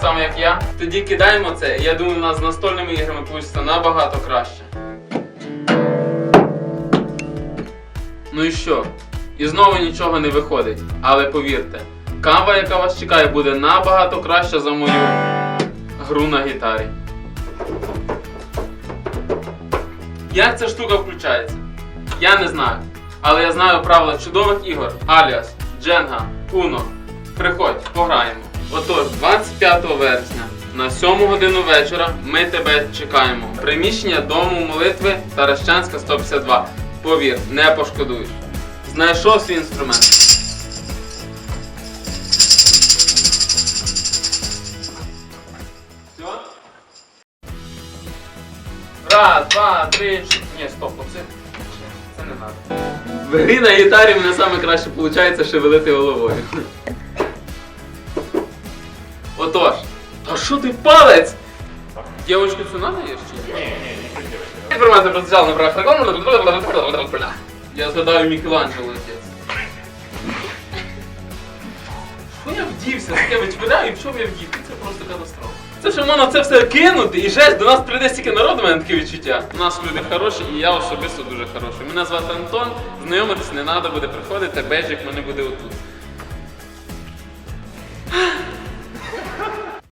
само, як я. Тоді кидаємо це, і я думаю, у нас з настольними іграми вийде набагато краще. Ну і що? І знову нічого не виходить. Але повірте, кава, яка вас чекає, буде набагато краща за мою гру на гітарі. Як ця штука включається? Я не знаю. Але я знаю правила чудових ігор. Аліас, Дженга, Уно. Приходь, пограємо. Отож, 25 вересня на 7 годину вечора ми тебе чекаємо. Приміщення дому молитви Таращанська 152. Повір, не пошкодуєш. Знайшов свій інструмент. Все? Раз, два, три. Ні, стоп, оце. Це не треба. В грі на гітарі мене саме краще виходить шевелити головою. Отож. А що ти палець? Дівочку цю надо їш чи? Ні, ні, не Інформація про соціальну практику. Я згадаю Мікеланджело отець. Що я вдівся? Таке вичвидаю і в чому я вдівся? Це просто катастрофа. Це що можна це все кинути і жесть, до нас прийде стільки народу, у мене таке відчуття. У нас люди хороші і я особисто дуже хороший. Мене звати Антон, знайомитись не треба буде приходити, беджик в мене буде отут.